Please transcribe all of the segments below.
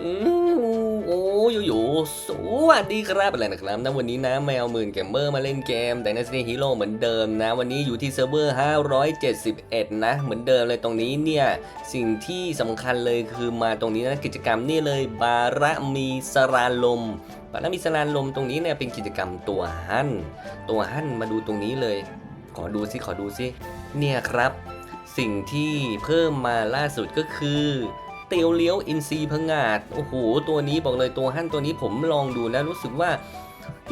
โอ้ยโยสวัสดีครับอะไรนะครับนะวันนี้นะแมวหมื่นเกมเมอร์มาเล่นเกม แต่ในสเตฮีโร่เหมือนเดิมนะ วันนี้อยู่ที่เซิร์ฟเวอร์ 571 นะ เหมือนเดิมเลยตรงนี้เนี่ย สิ่งที่สำคัญเลยคือมาตรงนี้นะกิจกรรมนี่เลยบาระมีสรานลมบาระมีสรานลมตรงนี้เนี่ยเป็นกิจกรรมตัวหั่นตัวหั่นมาดูตรงนี้เลย ขอดูสิขอดูสิเนี่ยครับ สิ่งที่เพิ่มมาล่าสุดก็คือ เตียวเลี้ยวอินซีพงาดโอ้โหตัวนี้บอกเลยตัวหั่นตัวนี้ผมลองดูแล้วรู้สึกว่า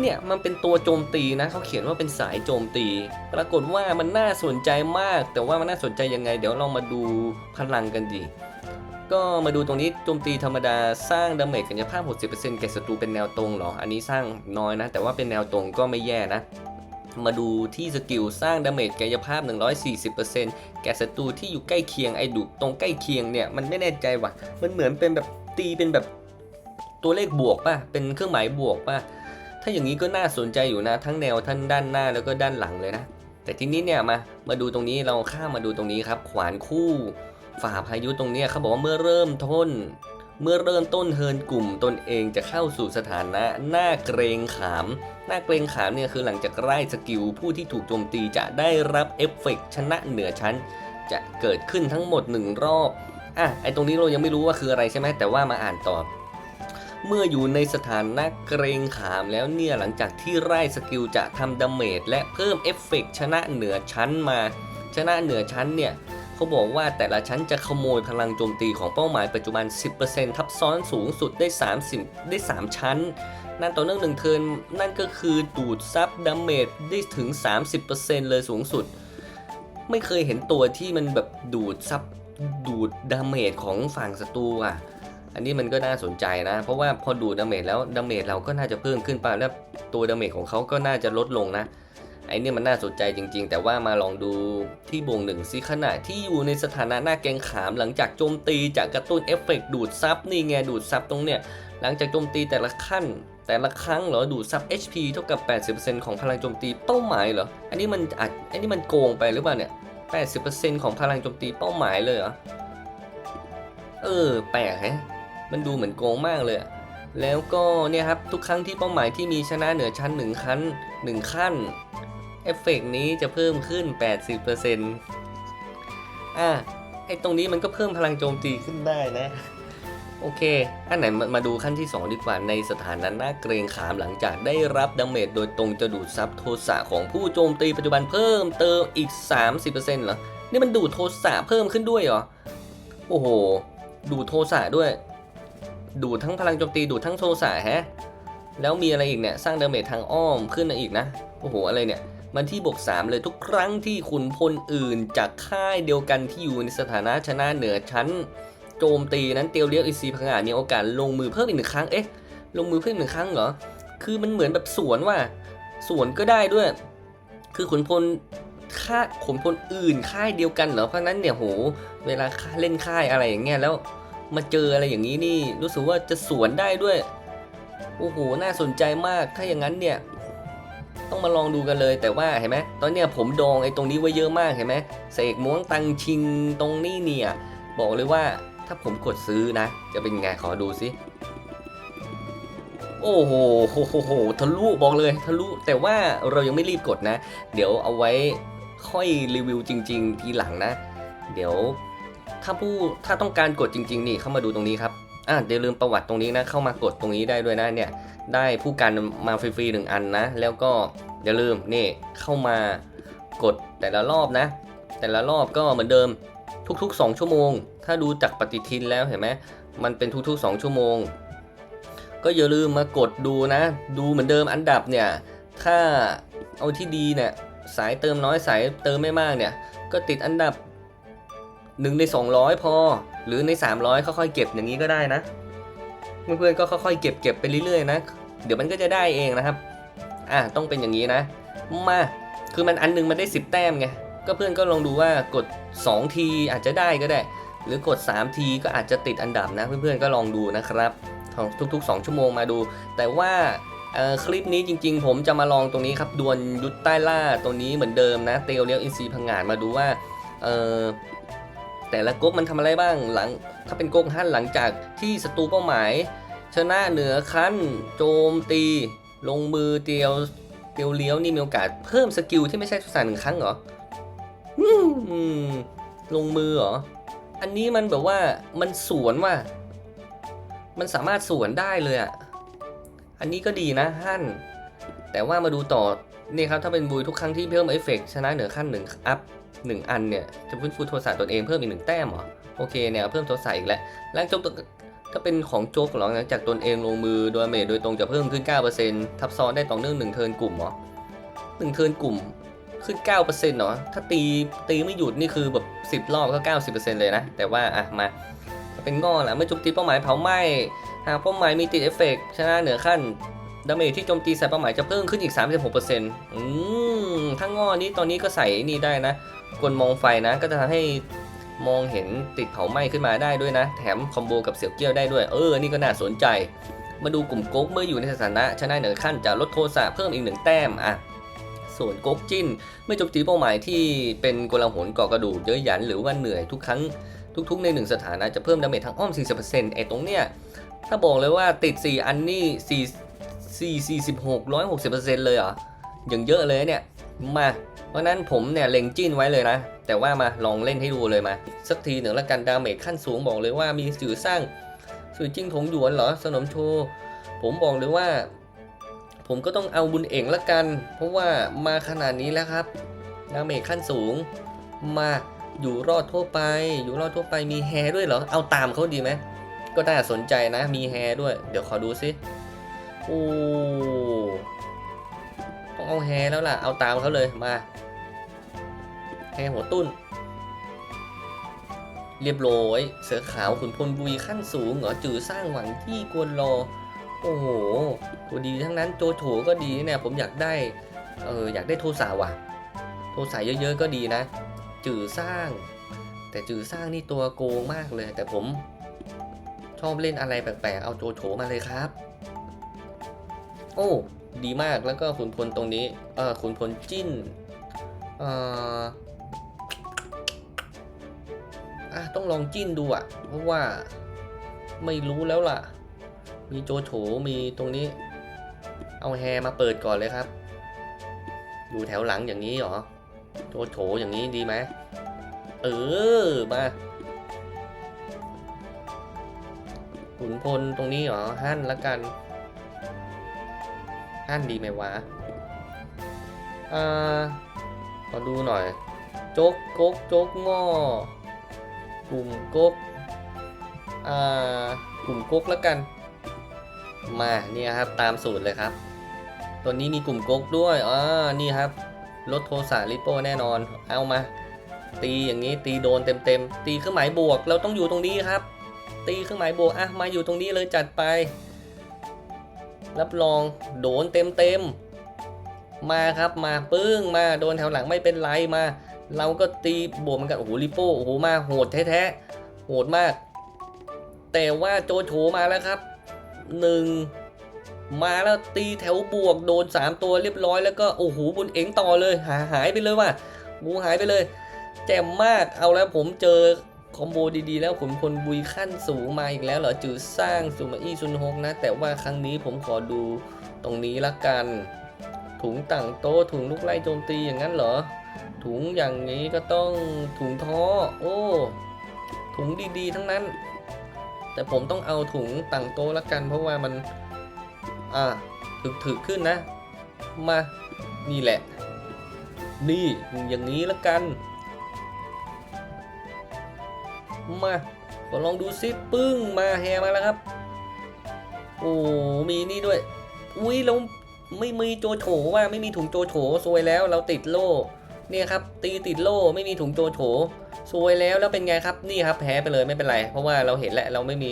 เนี่ยมันเป็นตัวโจมตีนะเขาเขียนว่าเป็นสายโจมตี ปรากฏว่ามันน่าสนใจมาก แต่ว่ามันน่าสนใจยังไง เดี๋ยวเรามาดูพลังกันดี ก็มาดูตรงนี้โจมตีธรรมดาสร้างดาเมจกัญญภาพ 60%แก่ศัตรูเป็นแนวตรงเหรอ อันนี้สร้างน้อยนะ แต่ว่าเป็นแนวตรงก็ไม่แย่นะ มาดูที่สกิลสร้างดาเมจกายภาพ 140%แก่ศัตรูที่อยู่ใกล้เคียงไอ้ดูตรงใกล้เคียงเนี่ยมันไม่แน่ใจว่ะมันเหมือนเป็นแบบตีเป็นแบบตัวเลขบวกป่ะ เป็นเครื่องหมายบวกป่ะ ถ้าอย่างนี้ก็น่าสนใจอยู่นะ ทั้งแนวทั้งด้านหน้าแล้วก็ด้านหลังเลยนะ แต่ทีนี้เนี่ยมา มาดูตรงนี้เราข้ามมาดูตรงนี้ครับ ขวานคู่ ฝ่าพายุตรงเนี้ยเขาบอกว่าเมื่อเริ่มต้น เมื่อเริ่มต้นเฮิร์นกลุ่มตนเองจะเข้าสู่สถานะหน้าเกรงขาม หน้าเกรงขามเนี่ยคือหลังจากไล่สกิลผู้ที่ถูกโจมตีจะได้รับเอฟเฟกต์ชนะเหนือชั้น จะเกิดขึ้นทั้งหมด 1 รอบอะไอตรงนี้เรายังไม่รู้ว่าคืออะไรใช่ไหมแต่ว่ามาอ่านต่อเมื่ออยู่ในสถานะเกรงขามแล้วเนี่ยหลังจากที่ไล่สกิลจะทำดาเมจและเพิ่มเอฟเฟกต์ชนะเหนือชั้นมา ชนะเหนือชั้นเนี่ย เขาบอกว่าแต่ละชั้นจะขโมยพลังโจมตีของเป้าหมายปัจจุบัน 10%ทับซ้อนสูงสุดได้ 30 ได้ 3 ชั้น นั่นต่อเนื่องหนึ่งเทินนั่นก็คือดูดซับดาเมจได้ถึง 30%เลยสูงสุด ไม่เคยเห็นตัวที่มันแบบดูดซับดูดดาเมจของฝั่งศัตรูอะ อันนี้มันก็น่าสนใจนะ เพราะว่าพอดูดดาเมจแล้วดาเมจเราก็น่าจะเพิ่มขึ้นไปแล้วตัวดาเมจของเขาก็น่าจะลดลงนะ ไอ้เนี่ยมันน่าสนใจจริง ๆ แต่ว่ามาลองดูที่บวงหนึ่งสิขณะที่อยู่ในสถานะหน้าแกงขามหลังจากโจมตีจากกระตุ้นเอฟเฟกต์ดูดซับนี่ไงดูดซับตรงเนี้ยหลังจากโจมตีแต่ละขั้น แต่ละครั้งเหรอดูดซับ HP เท่ากับ 80%ของพลังโจมตีเป้าหมายเหรออันนี้มันอาจอันนี้มันโกงไปหรือเปล่าเนี่ย 80%ของพลังโจมตีเป้าหมายเลยเหรอเออแปลกฮะมันดูเหมือนโกงมากเลยแล้วก็เนี่ยครับทุกครั้งที่เป้าหมายที่มีชนะเหนือชั้น1ขั้น1ขั้น อฟเฟกต์นี้จะเพิ่มขึ้น 80%อะไอตรงนี้มันก็เพิ่มพลังโจมตีขึ้นได้นะ โอเค อันไหนมามาดูขั้นที่ 2 ดีกว่าในสถานะน้าเกรงขามหลังจากได้รับดาเมจโดยตรงจะดูดซับโทสะของผู้โจมตีปัจจุบันเพิ่มเติมอีก 30%เหรอ นี่มันดูดโทสะเพิ่มขึ้นด้วยเหรอ โอ้โห ดูดโทสะด้วย ดูดทั้งพลังโจมตีดูดทั้งโทสะแฮะแล้วมีอะไรอีกเนี่ย สร้างดาเมจทางอ้อมขึ้นอีกนะ โอ้โห อะไรเนี่ย มันที่บวก3เลยทุกครั้งที่ขุนพลอื่น จากค่ายเดียวกันที่อยู่ในสถานะชนะเหนือชั้น โจมตีนั้นเตียวเลี้ยวอีซีพังงาดมีโอกาสลงมือเพิ่มอีกหนึ่งครั้งเอ๊ะลงมือเพิ่มหนึ่งครั้งเหรอคือมันเหมือนแบบสวนว่าสวนก็ได้ด้วย คือขุนพลค่าขุนพลอื่นค่ายเดียวกันเหรอเพราะนั้นเนี่ยโหเวลาเล่นค่ายอะไรอย่างเงี้ยแล้วมาเจออะไรอย่างนี้นี่รู้สึกว่าจะสวนได้ด้วยโอ้โหน่าสนใจมากถ้าอย่างนั้นเนี่ย ต้องมาลองดูกันเลย แต่ว่าเห็นไหมตอนเนี้ยผมดองไอ้ตรงนี้ไว้เยอะมากเห็นไหมเสกม้วงตังชิงตรงนี้เนี่ยบอกเลยว่าถ้าผมกดซื้อนะ จะเป็นไงขอดูสิโอ้โหโหโหทะลุบอกเลยทะลุแต่ว่าเรายังไม่รีบกดนะ เดี๋ยวเอาไว้ค่อยรีวิวจริง ๆ ทีหลังนะ เดี๋ยวถ้าผู้ถ้าต้องการกดจริง ๆ นี่เข้ามาดูตรงนี้ครับ อะเดี๋ยวลืมประวัติตรงนี้นะ เข้ามากดตรงนี้ได้ด้วยนะเนี่ย ได้ผู้การมาฟรีๆหนึ่งอันนะ แล้วก็อย่าลืมนี่เข้ามากดแต่ละรอบนะ แต่ละรอบก็เหมือนเดิมทุก ๆ 2 ชั่วโมง ถ้าดูจากปฏิทินแล้วเห็นไหมมันเป็นทุก ๆ 2 ชั่วโมง ก็อย่าลืมมากดดูนะ ดูเหมือนเดิมอันดับเนี่ย ถ้าเอาที่ดีเนี่ยสายเติมน้อยสายเติมไม่มากเนี่ย ก็ติดอันดับ 1 ใน 200 พอ หรือใน 300 ค่อยๆเก็บอย่างนี้ก็ได้นะ เพื่อนๆก็ค่อยๆเก็บเก็บไปเรื่อยๆนะ เดี๋ยวมันก็จะได้เองนะครับ อะต้องเป็นอย่างนี้นะ มา คือมันอันหนึงมันได้ 10 แต้มไง ก็เพื่อนก็ลองดูว่ากด 2 ทีอาจจะได้ก็ได้ หรือกด 3 ทีก็อาจจะติดอันดับนะ เพื่อนๆก็ลองดูนะครับทุกๆ 2 ชั่วโมงมาดู แต่ว่าคลิปนี้จริงๆ ผมจะมาลองตรงนี้ครับดวลยุทธใต้ล่าตัวนี้เหมือนเดิมนะ เตียวเลี้ยวอินซีพังงานมาดูว่า แต่ละก๊กมันทำอะไรบ้างหลัง ถ้าเป็นก๊กฮั่นหลังจากที่ศัตรูเป้าหมาย ชนะเหนือขั้น โจมตี ลงมือเตียวเตียวเลี้ยวนี่มีโอกาสเพิ่มสกิลที่ไม่ใช่ทุกษาหนึ่งครั้งเหรออืมลงมือเหรอ อันนี้มันแบบว่ามันสวนว่ะมันสามารถสวนได้เลยอะ อันนี้ก็ดีนะฮั่น แต่ว่ามาดูต่อนี่ครับถ้าเป็นบุยทุกครั้งที่เพิ่มเอฟเฟกชนะเหนือขั้นหนึ่งอัพ หนึ่งอันเนี่ยจะฟื้นฟูโทรศัพท์ตนเองเพิ่มอีกหนึ่งแต้มเหรอโอเคเนี่ยเพิ่มโทรศัพท์อีกแล้วร่างโจกถ้าเป็นของโจกหลังจากตนเองลงมือโดยเมจโดยตรงจะเพิ่มขึ้น 9%ทับซ้อนได้ต่อเนื่องหนึ่งเทินกลุ่มเหรอหนึ่งเทินกลุ่มขึ้น 9%เหรอถ้าตีตีไม่หยุดนี่คือแบบ 10 รอบก็ 90%เลยนะ แต่ว่าอะมาเป็นง้อละเมื่อโจมตีเป้าหมายเผาไหม้หากเป้าหมายมีติดเอฟเฟกต์ชนะเหนือขั้นดาเมจที่โจมตีใส่เป้าหมายจะเพิ่มขึ้นอีก 36%อืมถ้างอนี้ตอนนี้ก็ใส่นี่ได้นะ กลมองไฟนะ ก็จะทำให้มองเห็นติดเผาไหม้ขึ้นมาได้ด้วยนะ แถมคอมโบกับเสี่ยวเกี้ยวได้ด้วย เออ นี่ก็น่าสนใจ มาดูกลุ่มก๊กเมื่ออยู่ในสถานะชนะเหนือขั้นจะลดโทสะเพิ่มอีกหนึ่งแต้มอะส่วนก๊กจิ้นเมื่อโจมตีเป้าหมายที่เป็นกลาหนก่อกระดูกเยอะหยันหรือว่าเหนื่อยทุกครั้งทุกๆ ในหนึ่งสถานะจะเพิ่มดาเมจทางอ้อม 40%ไอ้ตรงเนี้ยถ้าบอกเลยว่าติด 4 อันนี่4 4 46 160%เลยเหรออย่างเยอะเลยเนี่ยมา เพราะนั้นผมเนี่ยเล็งจิ้นไว้เลยนะ แต่ว่ามาลองเล่นให้ดูเลยมา สักทีหนึ่งละกันดาเมจขั้นสูงบอกเลยว่ามีสื่อสร้างสื่อจิ้งถงหยวนเหรอสนมโชว์ผมบอกเลยว่า ผมก็ต้องเอาบุญเอ๋งละกัน เพราะว่ามาขนาดนี้แล้วครับดาเมจขั้นสูง มาอยู่รอดทั่วไป อยู่รอดทั่วไปมีแฮด้วยเหรอเอาตามเขาดีไหมก็น่าสนใจนะมีแฮด้วย เดี๋ยวขอดูซิโอ้ เอาแฮแล้วล่ะ เอาตามเขาเลยมาแฮหัวตุ้น เรียบร้อย เสือขาวขุนพลบุยขั้นสูงเหรอจือสร้างหวังที่กวนรอ โอ้โห ตัวดีทั้งนั้นโจโฉก็ดีเนี่ยผมอยากได้เอออยากได้โทสาว่ะ โทสาเยอะๆก็ดีนะ จือสร้าง แต่จือสร้างนี่ตัวโกงมากเลย แต่ผมชอบเล่นอะไรแปลกๆ เอาโจโฉมาเลยครับ โอ้ ดีมากแล้วก็ขุนพลตรงนี้เออขุนพลจิ้นเอ่ออะต้องลองจิ้นดูอะเพราะว่าไม่รู้แล้วล่ะ มีโจโฉมีตรงนี้ เอาแฮมาเปิดก่อนเลยครับ อยู่แถวหลังอย่างนี้หรอ โจโฉอย่างนี้ดีไหมเออมาขุนพลตรงนี้หรอ หั่นละกัน หั่นดีไหมวะอ่าขอดูหน่อย โจ๊กกกโจ๊กงอกลุ่มกกอ่ากลุ่มกกแล้วกัน มาเนี่ยครับตามสูตรเลยครับ ตัวนี้มีกลุ่มกกด้วยอ่านี่ครับลดโทสะลิโป้แน่นอน เอามา ตีอย่างนี้ตีโดนเต็มๆตีเครื่องหมายบวก เราต้องอยู่ตรงนี้ครับ ตีเครื่องหมายบวกอะมาอยู่ตรงนี้เลยจัดไป รับรองโดนเต็มเต็มมาครับมาปึ้งมาโดนแถวหลังไม่เป็นไรมา เราก็ตีบวกเหมือนกันโอ้โหลิโป้โอ้โหมาโหดแท้ๆโหดมาก แต่ว่าโจโฉมาแล้วครับหนึ่งมาแล้วตีแถวบวกโดน 3 ตัวเรียบร้อยแล้วก็โอ้โหบุญเอ็งต่อเลยหาหายไปเลยว่ะบูหายไปเลย แจ่มมากเอาแล้วผมเจอ คอมโบดีๆ แล้วขุนพลบุยขั้นสูงมาอีกแล้วเหรอจือสร้างซูมาอี้ซุนฮกนะ แต่ว่าครั้งนี้ผมขอดูตรงนี้ละกัน ถุงต่างโต๊ะถุงลูกไล่โจมตีอย่างนั้นเหรอ ถุงอย่างนี้ก็ต้องถุงท้อ โอ้ ถุงดีๆ ทั้งนั้น แต่ผมต้องเอาถุงต่างโต๊ะละกัน เพราะว่ามัน อ่าถึกๆขึ้นนะ มา นี่แหละ นี่อย่างนี้ละกัน มาขอลองดูซิปึ้งมาแฮมาแล้วครับ โอ้มีนี่ด้วย อุ้ยเราไม่มีโจโฉว่าไม่มีถุงโจโฉซวยแล้วเราติดโล่เนี่ยครับ ตีติดโล่ไม่มีถุงโจโฉซวยแล้วแล้วเป็นไงครับนี่ครับแพ้ไปเลยไม่เป็นไร เพราะว่าเราเห็นแล้วเราไม่มี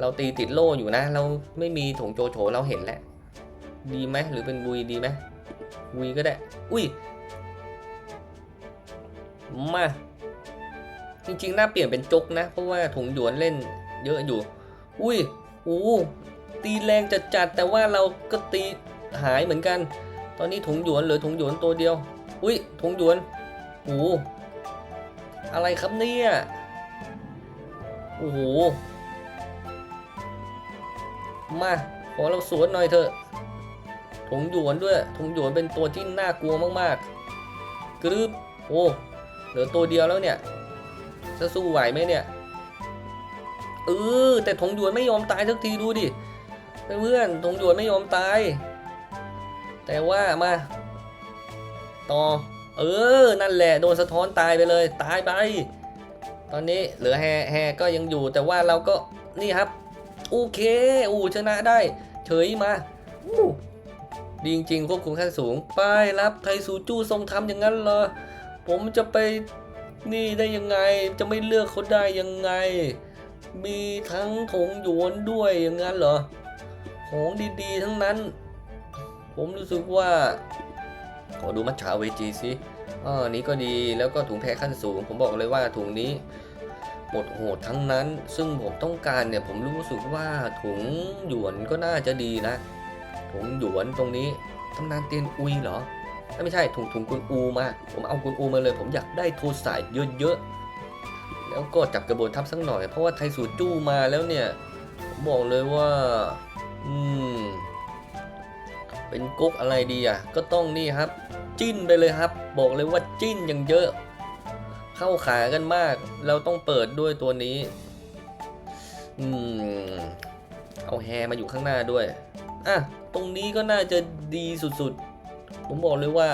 เราตีติดโล่อยู่นะ เราไม่มีถุงโจโฉเราเห็นแล้วดีไหมหรือเป็นบุยดีไหมบุยก็ได้ อุ้ยมา จริง ๆ น่าเปลี่ยนเป็นจกนะ เพราะว่าถุงหยวนเล่นเยอะอยู่ อุ้ยโอ้ตีแรงจัดจัดๆแต่ว่าเราก็ตีหายเหมือนกัน ตอนนี้ถุงหยวนเหลือถุงหยวนตัวเดียว อุ้ยถุงหยวนโอ้อะไรครับเนี่ยโอ้โหมาขอเราสวนหน่อยเถอะถงหยวนด้วยถงหยวนเป็นตัวที่น่ากลัวมากๆกรึบโอ้เหลือตัวเดียวแล้วเนี่ย จะสู้ไหวไหมเนี่ยเออแต่ถงหยวนไม่ยอมตายสักทีดูดิเพื่อนๆถงหยวนไม่ยอมตาย แต่ว่ามาต่อเออ นั่นแหละ โดนสะท้อนตายไปเลย ตายไป ตอนนี้เหลือแฮแฮก็ยังอยู่ แต่ว่าเราก็ นี่ครับ โอเค อู้ชนะได้ เฉยมาดีจริงๆควบคุมขั้นสูงไป้ายรับไทซูจูทรงทำอย่างนั้นเหรอ ผมจะไป นี่ได้ยังไงจะไม่เลือกเขาได้ยังไง มีทั้งถงหยวนด้วยอย่างนั้นเหรอ ของดีๆทั้งนั้น ผมรู้สึกว่า ขอดูมัทฉาเวจีสิอ่านี้ก็ดีแล้วก็ถุงแพรขั้นสูง ผมบอกเลยว่าถุงนี้หมดโหดทั้งนั้น ซึ่งผมต้องการเนี่ยผมรู้สึกว่าถุงหยวนก็น่าจะดีนะ ถุงหยวนตรงนี้ตำนานเตียนอุยเหรอ ไม่ใช่ถุงถุงกุนอูมา ผมเอากุนอูมาเลย ผมอยากได้โทสายเยอะๆ แล้วก็จับกระบวนทัพสักหน่อย เพราะว่าไทสูจู้มาแล้วเนี่ยผมบอกเลยว่า อืม เป็นก๊กอะไรดีอะ ก็ต้องนี่ครับ จิ้นไปเลยครับ บอกเลยว่าจิ้นอย่างเยอะ เข้าขากันมาก เราต้องเปิดด้วยตัวนี้ อืม เอาแฮมาอยู่ข้างหน้าด้วย อะ ตรงนี้ก็น่าจะดีสุดๆ ผมบอกเลยว่า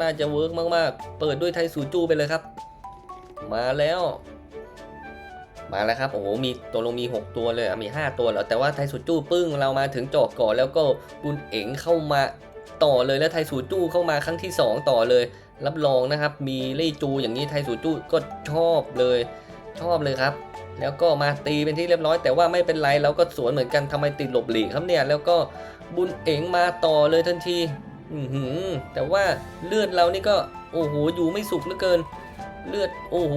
น่าจะเวิร์กมากๆ เปิดด้วยไทสูจูไปเลยครับ มาแล้ว มาแล้วครับโอ้โหมีตัวลงมี 6 ตัวเลยมี 5 ตัวแล้วแต่ว่าไทสูจูปึ้งเรามาถึงจอกก่อนแล้วก็บุญเอ๋งเข้ามาต่อเลยแล้วไทสูจูเข้ามาครั้งที่ 2 ต่อเลย รับรองนะครับ มีเล่จูอย่างนี้ไทสูจูก็ชอบเลยชอบเลยครับ แล้วก็มาตีเป็นที่เรียบร้อย แต่ว่าไม่เป็นไรเราก็สวนเหมือนกันทำไมติดหลบหลีกครับเนี่ยแล้วก็บุญเอ๋งมาต่อเลยทันที อือหือแต่ว่าเลือดเรานี่ก็โอ้โหอยู่ไม่สุกเหลือเกิน เลือดโอ้โห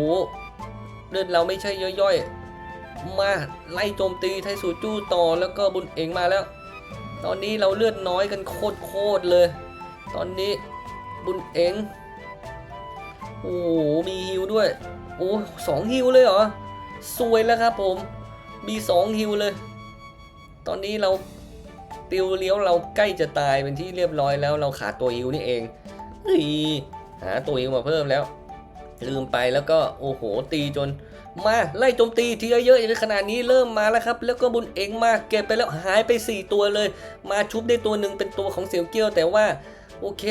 เลือดเราไม่ใช่ย่อยๆ มาไล่โจมตีไทสูจู้ต่อแล้วก็บุญเองมาแล้ว ตอนนี้เราเลือดน้อยกันโคตรๆเลย ตอนนี้บุญเองโอ้โหมีฮิวด้วย โอ้สองฮิวเลยเหรอสวยแล้วครับผมมีสองฮิวเลย ตอนนี้เรา ติวเลี้ยวเราใกล้จะตายเป็นที่เรียบร้อยแล้วเราขาดตัวฮิวนี่เองเฮ้ยหาตัวฮิวมาเพิ่มแล้ว ลืมไปแล้วก็โอ้โหตีจน มาไล่โจมตีทีเยอะๆอย่างขนาดนี้เริ่มมาแล้วครับ แล้วก็บุญเองมาเก็บไปแล้วหายไป 4 ตัวเลย มาชุบได้ตัวหนึ่งเป็นตัวของเสี่ยวเกี้ยว แต่ว่าโอเค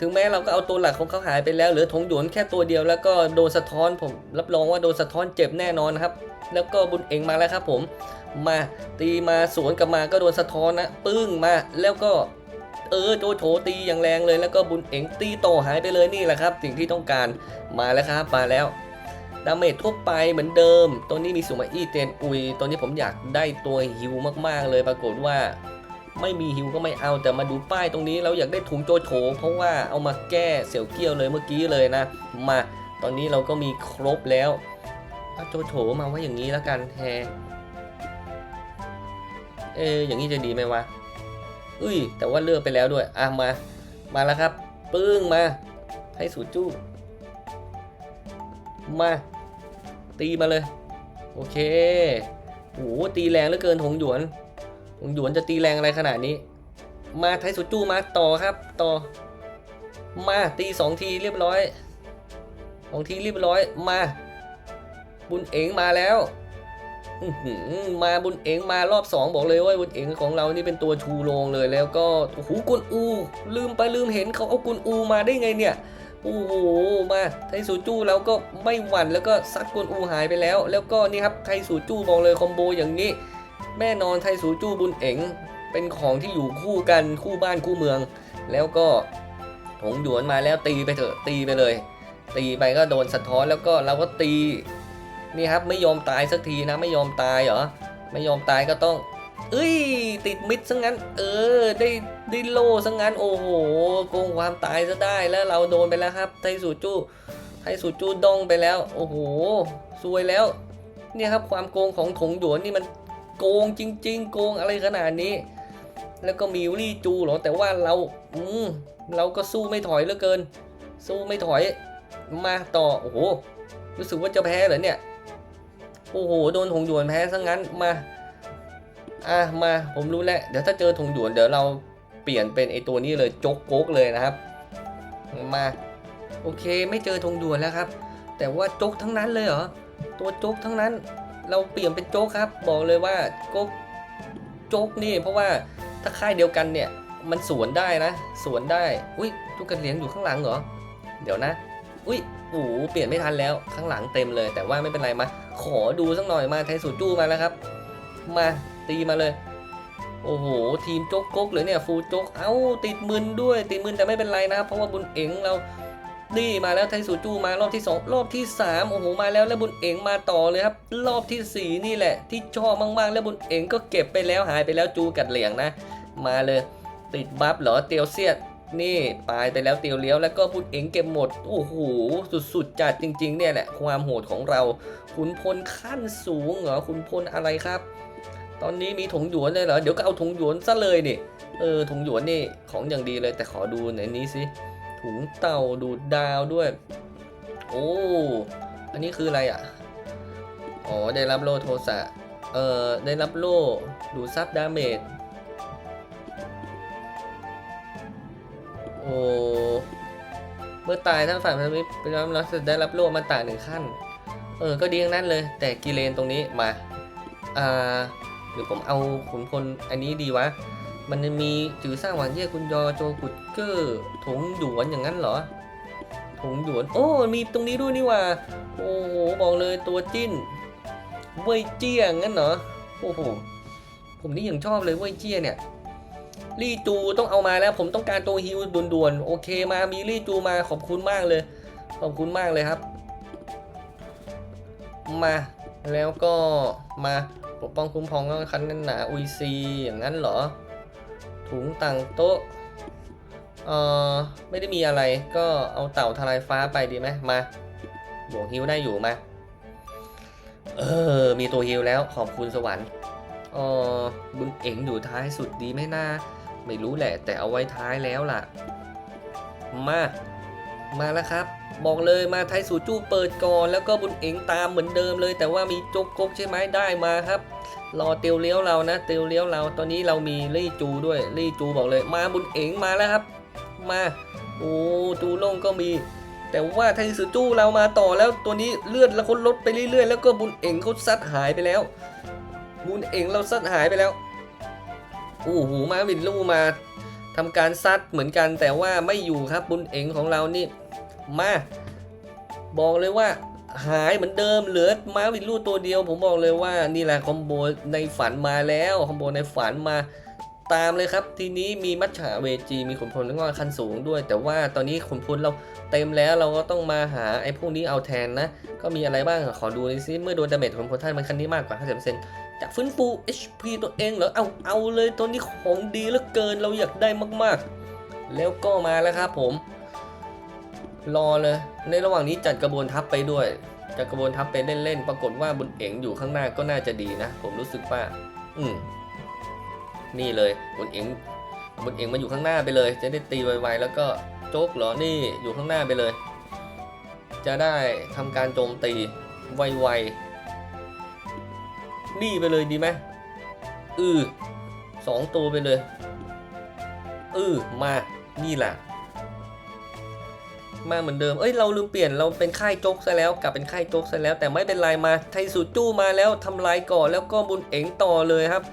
ถึงแม้เราก็เอาตัวหลักของเขาหายไปแล้วเหลือธงหยวนแค่ตัวเดียวแล้วก็โดนสะท้อนผมรับรองว่าโดนสะท้อนเจ็บแน่นอนครับ แล้วก็บุญเองมาแล้วครับผม มา ตีมาสวนกลับมาก็โดนสะท้อนนะปึ้งมาแล้วก็เออโจโฉตีอย่างแรงเลย แล้วก็บุญเอ๋งตีต่อหายไปเลยนี่แหละครับ สิ่งที่ต้องการมาแล้วครับมาแล้วดาเมจทั่วไปเหมือนเดิม ตัวนี้มีสุมาอี้เตนอุย ตัวนี้ผมอยากได้ตัวฮิวมากๆเลยปรากฏว่า ไม่มีฮิวก็ไม่เอาแต่มาดูป้ายตรงนี้เราอยากได้ถุงโจโฉเพราะว่าเอามาแก้เสี่ยวเกี้ยวเลยเมื่อกี้เลยนะ มาตอนนี้เราก็มีครบแล้วโจโฉมาว่าอย่างนี้แล้วกันแฮ เอออย่างนี้จะดีไหมวะอุ้ย แต่ว่าเลือกไปแล้วด้วย อะมา มาแล้วครับ ปึ้งมา ให้สูจู้มา ตีมาเลย โอเคโหตีแรงเหลือเกินหงหยวน หงหยวนจะตีแรงอะไรขนาดนี้ มาไทสูจู้มาต่อครับ ต่อ มาตีสองทีเรียบร้อยสองทีเรียบร้อยมา บุญเอ๋งมาแล้ว มาบุญเอ๋งมารอบ 2 บอกเลยว่าบุญเอ๋งของเรานี่เป็นตัวชูโรงเลยแล้วก็โอ้โหกุนอู ลืมไปลืมเห็นเขาเอากุนอูมาได้ไงเนี่ยโอ้โหมาไทสูจู้เราก็ไม่หวั่นแล้วก็ซัดกุนอูหายไปแล้ว แล้วก็นี่ครับไทสูจู้บอกเลยคอมโบอย่างนี้แน่นอนไทสูจู้บุญเอ๋งเป็นของที่อยู่คู่กันคู่บ้านคู่เมือง แล้วก็หงหยวนมาแล้วตีไปเถอะตีไปเลย ตีไปก็โดนสะท้อนแล้วก็เราก็ตี นี่ครับไม่ยอมตายสักทีนะไม่ยอมตายเหรอไม่ยอมตายก็ต้อง เอ้ย ติดมิดซะงั้น เออ ได้ได้โล่ซะงั้น โอ้โหโกงความตายซะได้แล้วเราโดนไปแล้วครับไทสูจู้ไทสูจู้ดองไปแล้ว โอ้โหซวยแล้ว เนี่ยครับความโกงของถงหยวนนี่มันโกงจริง ๆ โกงอะไรขนาดนี้ แล้วก็มีลี่จูเหรอแต่ว่าเราอืมเราก็สู้ไม่ถอยเหลือเกิน สู้ไม่ถอยมาต่อโอ้โหรู้สึกว่าจะแพ้เหรอเนี่ย โอ้โหโดนถงหยวนแพ้ซะงั้นมาอะมาผมรู้แล้วเดี๋ยวถ้าเจอถงหยวนเดี๋ยวเราเปลี่ยนเป็นไอตัวนี้เลยโจ๊กโก๊กเลยนะครับ มาโอเคไม่เจอถงหยวนแล้วครับ แต่ว่าโจ๊กทั้งนั้นเลยเหรอตัวโจ๊กทั้งนั้น เราเปลี่ยนเป็นโจ๊กครับ บอกเลยว่าโก๊กโจ๊กนี่ เพราะว่าถ้าค่ายเดียวกันเนี่ย มันสวนได้นะ สวนได้อุ้ยลูกกระเหรียญอยู่ข้างหลังเหรอ เดี๋ยวนะ อุ้ยโอ้โหเปลี่ยนไม่ทันแล้วข้างหลังเต็มเลย แต่ว่าไม่เป็นไรมา ขอดูสักหน่อยมาไทสูจู้มาแล้วครับ มาตีมาเลย โอ้โห ทีมโจ๊กก๊กเลยเนี่ยฟูโจ๊กเอ้าติดมึนด้วย ติดมึนแต่ไม่เป็นไรนะครับเพราะว่าบุญเอ๋งเรานี่มาแล้วไทสูจูมารอบที่ 2 รอบที่ 3 โอ้โหมาแล้วแล้วบุญเอ๋งมาต่อเลยครับ รอบทีสี่4 นี่แหละ ที่ชอบมากๆ แล้วบุญเอ๋งก็เก็บไปแล้วหายไปแล้วจูกัดเหลียงนะ มาเลย ติดบัฟเหรอเตียวเสียด นี่ตายไปแล้วเตียวเลี้ยวแล้วก็บุญเองเก็บหมด โอ้โห สุดๆจัดจริง ๆ เนี่ยแหละความโหดของเรา ขุนพลขั้นสูงเหรอขุนพลอะไรครับ ตอนนี้มีถงหยวนเลยเหรอ เดี๋ยวก็เอาถงหยวนซะเลยนี่ เออถงหยวนนี่ของอย่างดีเลยแต่ขอดูในนี้สิ ถุงเต่าดูดดาวด้วย โอ้ อันนี้คืออะไรอะ อ๋อได้รับโล่โทสะ เออได้รับโล่ดูซับดาเมจ อ้เมื่อตายท่านฝ่ายพันธมิตรเป็นรับจะได้รับโล่มาต่างหนึ่งขั้น เออ ก็ดีทั้งนั้นเลย แต่กิเลนตรงนี้มา อ่าหรือผมเอาขุนพลอันนี้ดีวะ มันจะมีจือสร้างหวังเย่คุณยอโจกุดเกอร์ถงหยวนอย่างนั้นเหรอถงหยวน โอ้ มีตรงนี้ด้วยนี่ว่า โอ้โห บอกเลยตัวจิ้น เว่ยเจี้ยงั้นเหรอ โอ้โห ผมนี่ยังชอบเลยเว่ยเจี้ยเนี่ย ลี่จูต้องเอามาแล้ว ผมต้องการตัวฮิวด่วนๆโอเคมามีลี่จูมาขอบคุณมากเลย ขอบคุณมากเลยครับ มาแล้วก็มาปกป้องคุ้มครองก็คันแน่นหนาอุยซีอย่างนั้นเหรอ ถุงต่างโต๊ะเออไม่ได้มีอะไรก็เอาเต่าทลายฟ้าไปดีไหมมาบวกฮิวได้อยู่มาเออ มีตัวฮิวแล้วขอบคุณสวรรค์เออบุญเอ๋งอยู่ท้ายสุดดีไหมนะ ไม่รู้แหละ แต่เอาไว้ท้ายแล้วล่ะ มา มาแล้วครับ บอกเลยมาไทยสูจู้เปิดก่อน แล้วก็บุญเอ๋งตามเหมือนเดิมเลย แต่ว่ามีจกกกใช่ไหมได้มาครับ รอเตียวเลี้ยวเรานะ เตียวเลี้ยวเรา ตอนนี้เรามีลี่จูด้วยลี่จูบอกเลย มาบุญเอ๋งมาแล้วครับ มา โอ้จูล่งก็มีแต่ว่าไทยสูจู้เรามาต่อแล้วตัวนี้เลือดแล้วคนลดไปเรื่อยๆ แล้วก็บุญเอ๋งเขาซัดหายไปแล้ว บุญเอ๋งเราซัดหายไปแล้ว โอ้โหมาวินลู่มาทำการซัดเหมือนกันแต่ว่าไม่อยู่ครับบุญเอ๋งของเรานี่มาบอกเลยว่าหายเหมือนเดิมเหลือมาวินลู่ตัวเดียว ผมบอกเลยว่านี่แหละคอมโบในฝันมาแล้วคอมโบในฝันมาตามเลยครับ ทีนี้มีมัจฉาเวจี มีขุนพลงอขั้นสูงด้วย แต่ว่าตอนนี้ขุนพลเราเต็มแล้วเราก็ต้องมาหาไอ้พวกนี้เอาแทนนะ ก็มีอะไรบ้างขอดูน่อยซิเมื่อโดนดาเมจขุนพลท่านมันคันนี้มากกว่า 50% จะฟื้นฟู HP ตัวเองเหรอ เอา เอาเลยตัวนี้ของดีเหลือเกินเราอยากได้มากๆ แล้วก็มาแล้วครับผม รอเลย ในระหว่างนี้จัดกระบวนทัพไปด้วย จัดกระบวนทัพไปเล่นๆ ปรากฏว่าบุญเอ๋งอยู่ข้างหน้าก็น่าจะดีนะ ผมรู้สึกว่า อืม นี่เลยบุญเอ๋งบุญเอ๋งมาอยู่ข้างหน้าไปเลย จะได้ตีไวๆแล้วก็โจ๊กเหรอ นี่อยู่ข้างหน้าไปเลย จะได้ทำการโจมตีไวๆ นี่ไปเลยดีไหมอือสองตัวไปเลยอือมานี่แหละมาเหมือนเดิม เอ้ย เราลืมเปลี่ยน เราเป็นค่ายโจ๊กซะแล้ว กลับเป็นค่ายโจ๊กซะแล้ว แต่ไม่เป็นไรมา ไทสูจู้มาแล้วทำลายก่อน แล้วก็บุญเอ๋งต่อเลยครับ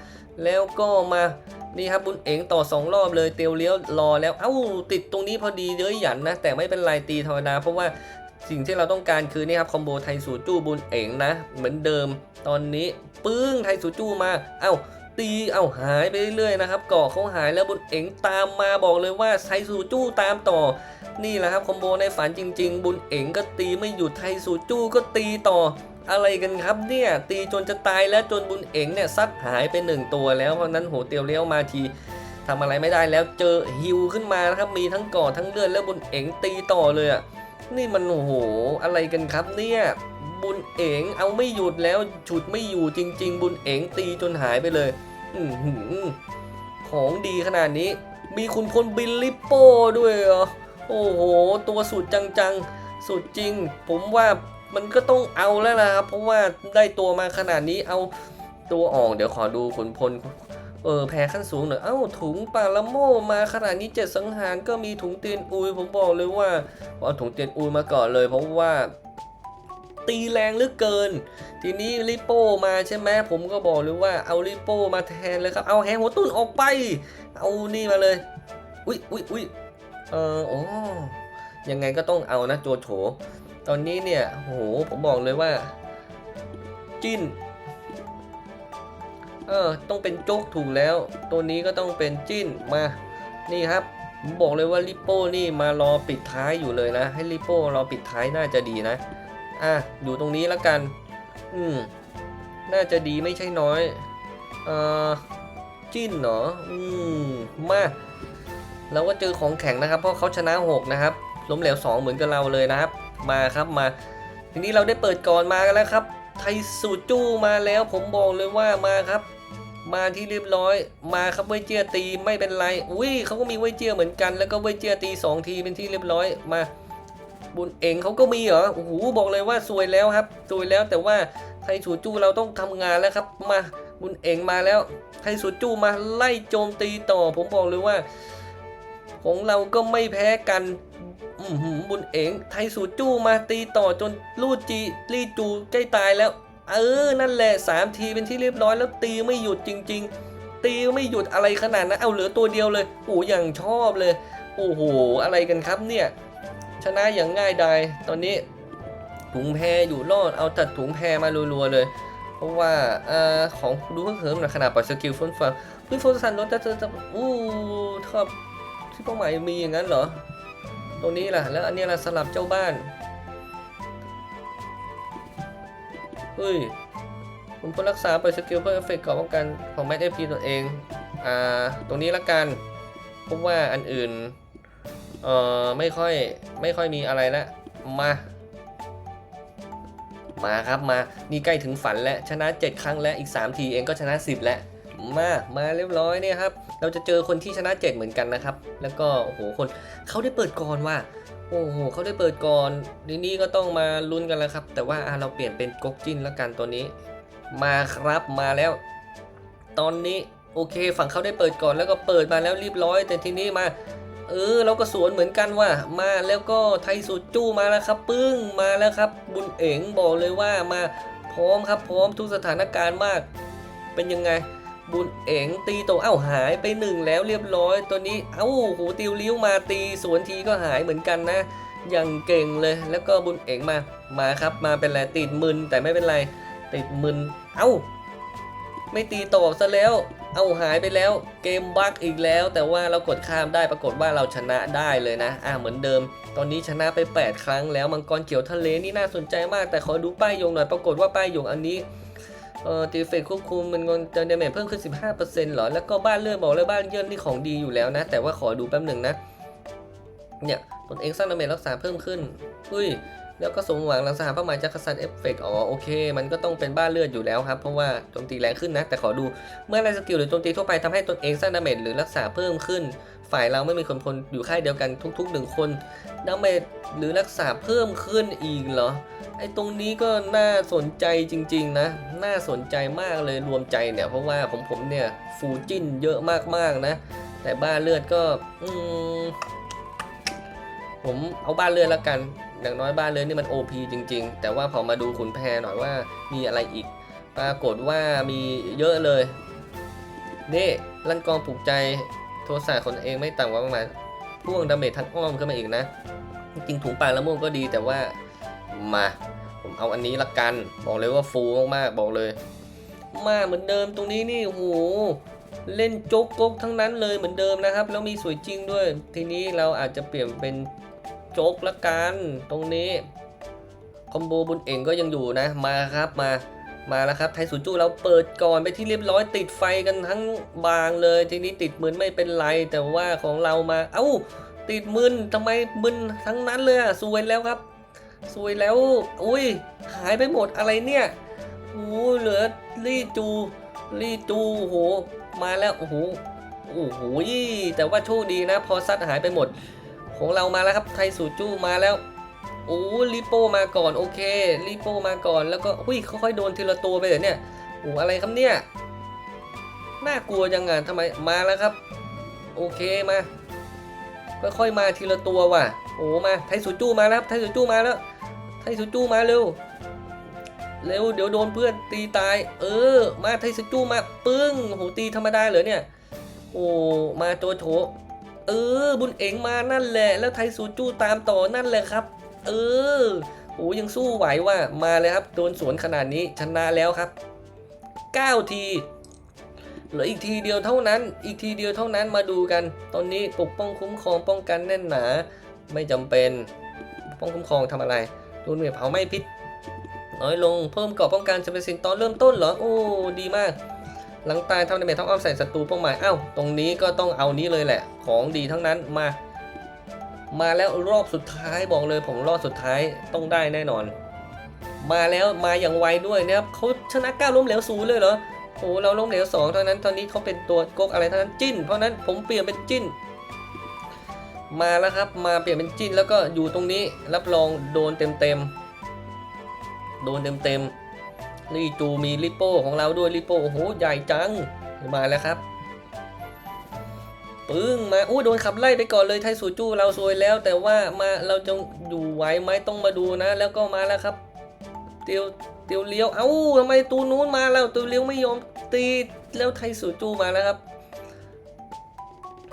แล้วก็มา นี่ครับบุญเอ๋งต่อสองรอบเลย เตียวเลี้ยวรอแล้ว เอ้า ติดตรงนี้พอดีเย้ยหยันนะ แต่ไม่เป็นไรตีธรรมดา เพราะว่า สิ่งที่เราต้องการคือนี่ครับคอมโบไทสูจู้บุญเอ๋งนะ เหมือนเดิมตอนนี้ปึ้งไทสูจู้มา เอ้าตีเอ้าหายไปเรื่อยๆนะครับเกาะเขาหายแล้วบุญเอ๋งตามมาบอกเลยว่าไทสูจู้ตามต่อ นี่แหละครับคอมโบในฝันจริง ๆ บุญเอ๋งก็ตีไม่หยุดไทสูจู้ก็ตีต่อ อะไรกันครับเนี่ยตีจนจะตายแล้วจนบุญเอ๋งเนี่ยซัดหายไปหนึ่งตัวแล้วเพราะนั้นโหเตียวเลี้ยวมาทีทำอะไรไม่ได้แล้วเจอฮิวขึ้นมานะครับมีทั้งก่อทั้งเลือดแล้วบุญเอ๋งตีต่อเลยอะ นี่มันโอ้โหอะไรกันครับเนี่ยบุญเอ๋งเอาไม่หยุดแล้วฉุดไม่อยู่จริง ๆ บุญเอ๋งตีจนหายไปเลยอืของดีขนาดนี้ มีคุณพลบิลลิปโป้ด้วยเหรอโอ้โห ตัวสุดจังๆ สุดจริง ผมว่ามันก็ต้องเอาแล้วนะครับ เพราะว่าได้ตัวมาขนาดนี้เอาตัวออก เดี๋ยวขอดูขุนพล เออแพ้ขั้นสูงหน่อยเอ้าถุงปาละโมมาขนาดนี้เจ็ดสังหารก็มีถุงเตียนอุยผมบอกเลยว่าเอาถุงเตียนอุยมาก่อนเลย เพราะว่า ตีแรงเหลือเกิน ทีนี้ลิโป้มาใช่ไหมผมก็บอกเลยว่าเอาลิโป้มาแทนเลยครับ เอาแฮงหัวตุ้นออกไป เอานี่มาเลย อุ้ยอุ้ยอุ้ยเออโอ้ยังไงก็ต้องเอานะโจโฉตอนนี้เนี่ยโหผมบอกเลยว่า จิ้น เออ ต้องเป็นโจ๊กถูกแล้ว ตัวนี้ก็ต้องเป็นจิ้นมา นี่ครับผมบอกเลยว่าลิโป้นี่มารอปิดท้ายอยู่เลยนะ ให้ลิโป้รอปิดท้ายน่าจะดีนะ อะ อยู่ตรงนี้แล้วกัน อืม น่าจะดีไม่ใช่น้อย เอ่อ จิ้นเหรอ อืม มาเราก็เจอของแข็งนะครับ เพราะเขาชนะ 6 นะครับ ล้มเหลว 2 เหมือนกับเราเลยนะครับ มาครับมา ทีนี้เราได้เปิดก่อนมากันแล้วครับ ไทสูจูมาแล้วผมบอกเลยว่ามาครับ มาที่เรียบร้อย มาครับเวเจียตีไม่เป็นไร อุ้ยเขาก็มีเวเจียเหมือนกัน แล้วก็เวเจียตี 2 ทีเป็นที่เรียบร้อยมา บุญเองเขาก็มีเหรอโอ้โหบอกเลยว่าสวยแล้วครับสวยแล้วแต่ว่าไทสูจูเราต้องทำงานแล้วครับ มาบุญเองมาแล้ว ไทสูจูมาไล่โจมตีต่อ ผมบอกเลยว่า ของเราก็ไม่แพ้กัน บุญเองไทสูจูมาตีต่อจนลูดจีลีจูใกล้ตายแล้ว เออ นั่นแหละสามทีเป็นที่เรียบร้อยแล้วตีไม่หยุดจริง ๆ ตีไม่หยุดอะไรขนาดนั้นเอาเหลือตัวเดียวเลยโอ้อย่างชอบเลย โอ้โห อะไรกันครับเนี่ย ชนะอย่างง่ายดายตอนนี้ถุงแพรอยู่รอดเอาตัดถุงแพรมารัวๆเลยเพราะว่าอของดูเพิ่มเพิ่มนะขนาดปล่อยสกิลฟุ้นฟังฟุ้นฟุ้นสันรถจะจะจะอู้ชอบที่เป้าหมายมีอย่างนั้นเหรอ ตรงนี้ล่ะ แล้วอันนี้ล่ะสลับเจ้าบ้านเฮ้ยผมก็รักษาไปสกิลเพื่อเอฟเฟกต์ก่อนป้องกันของแมทเอพีตัวเอง อ่า ตรงนี้ละกันพราะว่าอันอื่น เอ่อ ไม่ค่อย ไม่ค่อยมีอะไรละ มา มาครับมา นี่ใกล้ถึงฝันแล้ว ชนะ 7 ครั้งแล้ว อีก 3 ทีเองก็ชนะ 10 แล้ว มามาเรียบร้อยเนี่ยครับเราจะเจอคนที่ชนะ 7 เหมือนกันนะครับ แล้วก็โอ้โหคนเขาได้เปิดก่อนว่าโอ้โหเขาได้เปิดก่อนทีนี้ก็ต้องมาลุ้นกันแล้วครับ แต่ว่าเราเปลี่ยนเป็นก๊กจินแล้วกันตัวนี้ มาครับมาแล้ว ตอนนี้โอเค ฝั่งเขาได้เปิดก่อนแล้วก็เปิดมาแล้วเรียบร้อย แต่ทีนี้มา เออเราก็สวนเหมือนกันว่า มาแล้วก็ไทยสุดจู้มาแล้วครับ ปึ้งมาแล้วครับ บุญเอ๋งบอกเลยว่ามาพร้อมครับ พร้อมทุกสถานการณ์มาก เป็นยังไง บุญเอ๋งตีโตเอ้าหายไปหนึ่งแล้วเรียบร้อย ตัวนี้เอ้าโหติวลิ้วมาตีสวนทีก็หายเหมือนกันนะอย่างเก่งเลยแล้วก็บุญเอ๋งมามาครับมาเป็นไรติดมึนแต่ไม่เป็นไรติดมึนเอ้า ไม่ตีต่อซะแล้ว เอาหายไปแล้ว เกมบั๊กอีกแล้ว แต่ว่าเรากดข้ามได้ปรากฏว่าเราชนะได้เลยนะ อ่าเหมือนเดิม ตอนนี้ชนะไป 8 ครั้งแล้วมังกรเขียวทะเลนี่น่าสนใจมาก แต่ขอดูป้ายยงหน่อยปรากฏว่าป้ายยงอันนี้ เออตีเฟกควบคุมมันเงินเดเมจเพิ่มขึ้น 15%เหรอ แล้วก็บ้านเลื่อนบอกเลยบ้านเยื่อนนี่ของดีอยู่แล้วนะ แต่ว่าขอดูแป๊บหนึ่งนะ เนี่ยตนเองสร้างดาเมจรักษาเพิ่มขึ้นอุ้ย แล้วก็สมหวังรักษาเป้าหมายจากกษัตริย์เอฟเฟกอ๋อโอเค มันก็ต้องเป็นบ้านเลือดอยู่แล้วครับ เพราะว่าโจมตีแรงขึ้นนะ แต่ขอดูเมื่อไรสกิลหรือโจมตีทั่วไปทำให้ตนเองสร้างดาเมจหรือรักษาเพิ่มขึ้น ฝ่ายเราไม่มีคนพลอยู่ค่ายเดียวกันทุกๆหนึ่งคนดาเมจหรือรักษาเพิ่มขึ้นอีกเหรอ ไอ้ตรงนี้ก็น่าสนใจจริง ๆ นะ น่าสนใจมากเลยรวมใจเนี่ย เพราะว่าผมผมเนี่ยฟูจินเยอะมากๆนะ แต่บ้านเลือดก็อืมผมเอาบ้านเรือนละกัน อย่างน้อยบ้านเรือนนี่มัน OP จริง ๆ แต่ว่าพอมาดูขุนแพรหน่อยว่ามีอะไรอีก ปรากฏว่ามีเยอะเลย นี่ลั่นกองปลุกใจ โทรศัพท์คนเองไม่ต่ำกว่าประมาณพ่วงดาเมจทั้งอ้อมขึ้นมาอีกนะ จริงถุงปลาละม่วงก็ดีแต่ว่ามาผมเอาอันนี้ละกัน บอกเลยว่าฟูมากๆบอกเลย มาเหมือนเดิมตรงนี้นี่โอ้โหเล่นโจ๊กก๊กทั้งนั้นเลยเหมือนเดิมนะครับ แล้วมีสวยจริงด้วย ทีนี้เราอาจจะเปลี่ยนเป็นโจ๊กละกัน ตรงนี้คอมโบบุญเองก็ยังอยู่นะมาครับมา มาแล้วครับไทยสุจูเราเปิดก่อนไปที่เรียบร้อยติดไฟกันทั้งบางเลยทีนี้ติดมึนไม่เป็นไรแต่ว่าของเรามา เอ้า ติดมึนทำไมมึนทั้งนั้นเลยอะสวยแล้วครับ สวยแล้ว อุ้ยหายไปหมดอะไรเนี่ยโอ้เหลือลี่จูลี่จูโอ้โหมาแล้วโอ้โหโอ้โหแต่ว่าโชคดีนะ พอซัดหายไปหมด ของเรามาแล้วครับไทยสูจูมาแล้ว โอ้ลิโป้มาก่อนโอเคลิโป้มาก่อนแล้วก็หุ้ยค่อยๆโดนทีละตัวไปเลยเนี่ยโอ้อะไรครับเนี่ยน่ากลัวจังไงทำไมมาแล้วครับ โอเคมาค่อยๆมาทีละตัวว่ะ โอ้มาไทสุจูมาแล้วครับไทสุจูมาแล้วไทสุจูมาเร็วเร็วเดี๋ยวโดนเพื่อนตีตาย เออ มาไทสุจูมาปึ้งโหตีธรรมดาเหรอเนี่ย โอ้มาตัวโถเออ บุญเอ๋งมานั่นแหละ แล้วไทสูจูตามต่อนั่นแหละครับ เออโอ้ยังสู้ไหวว่ามาเลยครับ โดนสวนขนาดนี้ชนะแล้วครับ 9 ทีเหลืออีกทีเดียวเท่านั้น อีกทีเดียวเท่านั้นมาดูกัน ตอนนี้ปกป้องคุ้มครองป้องกันแน่นหนา ไม่จำเป็นป้องคุ้มครองทำอะไรโดนเหวี่เผาไม้พิษน้อยลงเพิ่มเกราะป้องกันจะเป็นสิ่งตอนเริ่มต้นเหรอ โอ้ ดีมาก หลังตายทำดาเมจทั้งอ้อมใส่ศัตรูเป้าหมาย อ้าว ตรงนี้ก็ต้องเอานี้เลยแหละ ของดีทั้งนั้นมา มาแล้วรอบสุดท้ายบอกเลยผมรอบสุดท้ายต้องได้แน่นอน มาแล้วมาอย่างไวด้วยนะครับเขาชนะ9ล้มเหลวศูนย์เลยเหรอโอ้เราล้มเหลวสองเท่านั้นตอนนี้เขาเป็นตัวโกกอะไรเท่านั้นจิ้น เพราะนั้นผมเปลี่ยนเป็นจิ้น มาแล้วครับมาเปลี่ยนเป็นจิ้นแล้วก็อยู่ตรงนี้รับรองโดนเต็มเต็มๆโดนเต็มเต็มๆนี่จูมีลิปโป้ของเราด้วยลิปโป้โอ้โหใหญ่จังมาแล้วครับ ปึ้งมาอู้โดนขับไล่ไปก่อนเลยไทสูจูเราซวยแล้ว แต่ว่ามาเราจะอยู่ไหวไหมต้องมาดูนะ แล้วก็มาแล้วครับเตียวเตียวเลี้ยวเอ้าทำไมตูนู้นมาแล้วตูเลี้ยวไม่ยอมตีแล้วไทสูจูมาแล้วครับ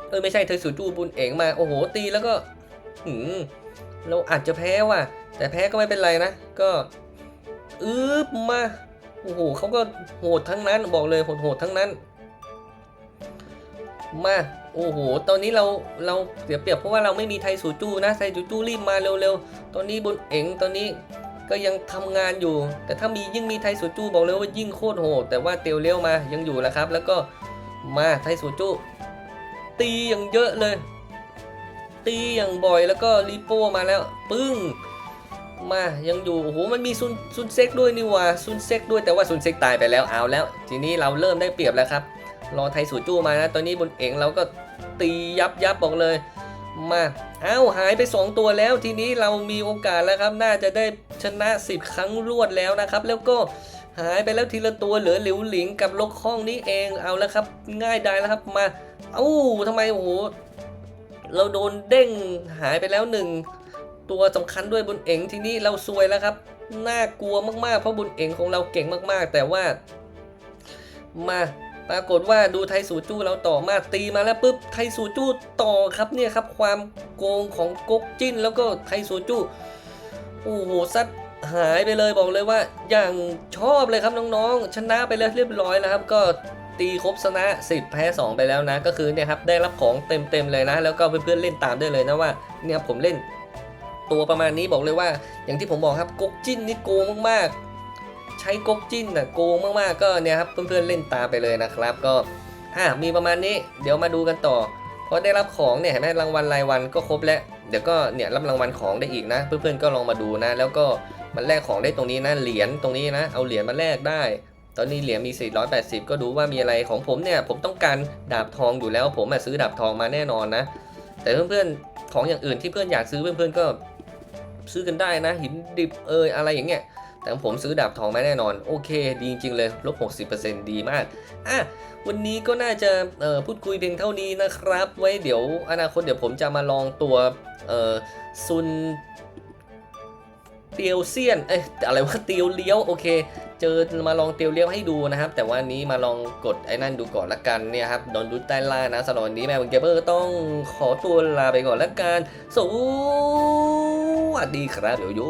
เออไม่ใช่ไทสูจูบุญเอ๋งมาโอ้โหตีแล้วก็หืมเราอาจจะแพ้ว่ะ แต่แพ้ก็ไม่เป็นไรนะ ก็อึบมาโอ้โหเขาก็โหดทั้งนั้นบอกเลยโหดๆทั้งนั้น มาโอ้โห ตอนนี้เราเราเสียเปรียบเพราะว่าเราไม่มีไทยสูจูนะไทยสูจูรีบมาเร็วๆ ตอนนี้บนเอ๋งตอนนี้ก็ยังทำงานอยู่ แต่ถ้ามียิ่งมีไทยสูจูบอกเลยว่ายิ่งโคตรโหดแต่ว่าเตียวเลี้ยวมายังอยู่แล้วครับ แล้วก็มาไทยสูจูตีอย่างเยอะเลย ตีอย่างบ่อยแล้วก็รีโปมาแล้ว ปึ้งมายังอยู่โอ้โหมันมีซุนซุนเซ็กด้วยนี่ว่าซุนเซ็กด้วยแต่ว่าซุนเซ็กตายไปแล้วเอาแล้ว ทีนี้เราเริ่มได้เปรียบแล้วครับ รอไทยสูจูมานะ ตอนนี้บนเอ๋งเราก็ตียับยับบอกเลย มาเอ้าหายไป 2 ตัวแล้ว ทีนี้เรามีโอกาสแล้วครับ น่าจะได้ชนะ 10 ครั้งรวดแล้วนะครับ แล้วก็หายไปแล้วทีละตัวเหลือหลิวหลิงกับลกข้องนี้เองเอาแล้วครับ ง่ายได้แล้วครับมา เอ้าทำไมโอ้โหเราโดนเด้งหายไปแล้วหนึ่งตัวสำคัญด้วยบุญเอ๋งทีนี้เราซวยแล้วครับ น่ากลัวมากๆ เพราะบุญเอ๋งของเราเก่งมากๆ แต่ว่ามา ปรากฏว่าดูไทสูจู้เราต่อมาตีมาแล้วปุ๊บไทสูจู้ต่อครับเนี่ยครับความโกงของก๊กจิ้น แล้วก็ไทสูจู้โอ้โหซัดหายไปเลยบอกเลยว่าอย่างชอบเลยครับน้องๆ ชนะไปแล้วเรียบร้อยแล้วครับ ก็ตีครบชนะ 10 แพ้ 2 ไปแล้วนะ ก็คือเนี่ยครับได้รับของเต็มๆเลยนะ แล้วก็เพื่อนๆเล่นตามได้เลยนะว่าเนี่ยผมเล่นตัวประมาณนี้บอกเลยว่า อย่างที่ผมบอกครับก๊กจิ้นนี่โกงมากๆ ใช้ก๊กจิ้นน่ะโกงมากๆก็เนี่ยครับเพื่อนๆเล่นตามไปเลยนะครับก็อะมีประมาณนี้เดี๋ยวมาดูกันต่อพอได้รับของเนี่ยเห็นไหมรางวัลรายวันก็ครบแล้วเดี๋ยวก็เนี่ยรับรางวัลของได้อีกนะ เพื่อนๆก็ลองมาดูนะ แล้วก็มันแลกของได้ตรงนี้นะเหรียญตรงนี้นะ เอาเหรียญมาแลกได้ ตอนนี้เหรียญมี 480 ก็ดูว่ามีอะไรของผมเนี่ยผมต้องการดาบทองอยู่แล้วผมอะซื้อดาบทองมาแน่นอนนะ แต่เพื่อนๆของอย่างอื่นที่เพื่อนอยากซื้อเพื่อนๆก็ซื้อกันได้นะ หินดิบเอยอะไรอย่างเงี้ย แต่ผมซื้อดาบทองมาแน่นอน โอเค ดีจริงๆเลยลบ 60%ดีมาก อะ วันนี้ก็น่าจะพูดคุยเพียงเท่านี้นะครับ ไว้เดี๋ยวอนาคตเดี๋ยวผมจะมาลองตัวซุนเตียวเซียน เอ้ยอะไรวะเตียวเลี้ยว โอเค เจอมาลองเตียวเลี้ยวให้ดูนะครับ แต่ว่านี้มาลองกดไอ้นั่นดูก่อนละกันเนี่ยครับดอนดูใต้ล่านะสำหรับวันนี้แม่บังเกเบอร์ต้องขอตัวลาไปก่อนละกัน สวัสดีครับเดี๋ยวโย